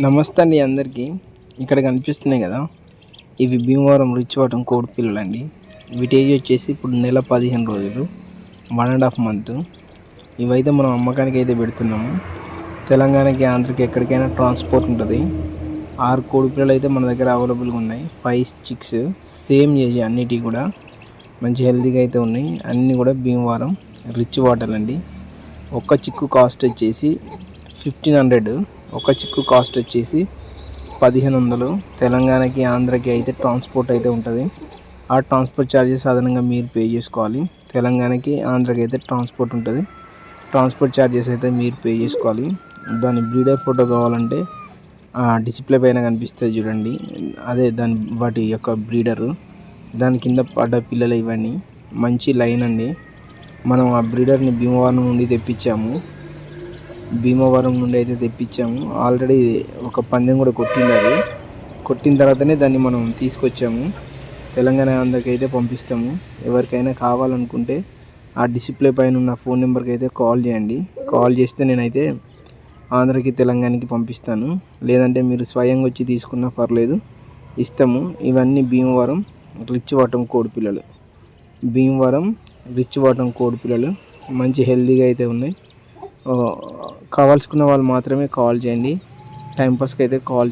నమస్తే అండి అందరికీ. ఇక్కడ కనిపిస్తున్నాయి కదా ఇవి భీమవరం రిచ్ వాటం కోడి పిల్లలు అండి వీటి ఏజ్ వచ్చేసి ఇప్పుడు నెల పదిహేను రోజులు వన్ అండ్ హాఫ్ మంత్ ఇవైతే మనం అమ్మకానికి అయితే పెడుతున్నాము. తెలంగాణకి ఆంధ్రకి ఎక్కడికైనా ట్రాన్స్పోర్ట్ ఉంటుంది. ఆరు కోడి పిల్లలు అయితే మన దగ్గర అవైలబుల్గా ఉన్నాయి. ఫైవ్ చిక్స్ సేమ్ ఏజ్ అన్నిటివి కూడా మంచి హెల్తీగా అయితే ఉన్నాయి. అన్నీ కూడా భీమవరం రిచ్ వాటర్ అండి ఒక్క చిక్కు కాస్ట్ వచ్చేసి ఫిఫ్టీన్ హండ్రెడ్ ఒక చిక్కు కాస్ట్ వచ్చేసి పదిహేను వందలు తెలంగాణకి ఆంధ్రకి అయితే ట్రాన్స్పోర్ట్ అయితే ఉంటుంది. ఆ ట్రాన్స్పోర్ట్ ఛార్జెస్ అదనంగా మీరు పే చేసుకోవాలి. తెలంగాణకి ఆంధ్రకి అయితే ట్రాన్స్పోర్ట్ ఉంటుంది. ట్రాన్స్పోర్ట్ ఛార్జెస్ అయితే మీరు పే చేసుకోవాలి. దాని బ్రీడర్ ఫోటో కావాలంటే డిస్ప్లే పైన కనిపిస్తుంది చూడండి. అదే దాని వాటి యొక్క బ్రీడరు. దాని కింద పడ్డ పిల్లలు ఇవన్నీ. మంచి లైన్ అండి. మనం ఆ బ్రీడర్ని భీమవరం నుండి తెప్పించాము. భీమవరం నుండి అయితే తెప్పించాము. ఆల్రెడీ ఒక పందెం కూడా కొట్టింది అది. కొట్టిన తర్వాతనే దాన్ని మనం తీసుకొచ్చాము. తెలంగాణ అందరికైతే అయితే పంపిస్తాము. ఎవరికైనా కావాలనుకుంటే ఆ డిస్ప్లే పైన ఉన్న ఫోన్ నెంబర్కి అయితే కాల్ చేయండి. కాల్ చేస్తే నేనైతే ఆంధ్రకి తెలంగాణకి పంపిస్తాను. లేదంటే మీరు స్వయంగా వచ్చి తీసుకున్నా పర్లేదు. ఇస్తాము. ఇవన్నీ భీమవరం రిచ్ వాటం కోడి పిల్లలు. భీమవరం రిచ్ వాటం కోడి పిల్లలు. మంచి హెల్తీగా అయితే ఉన్నాయి. కావాల్సుకున్న వాళ్ళు మాత్రమే కాల్ చేయండి. టైంపాస్కి అయితే కాల్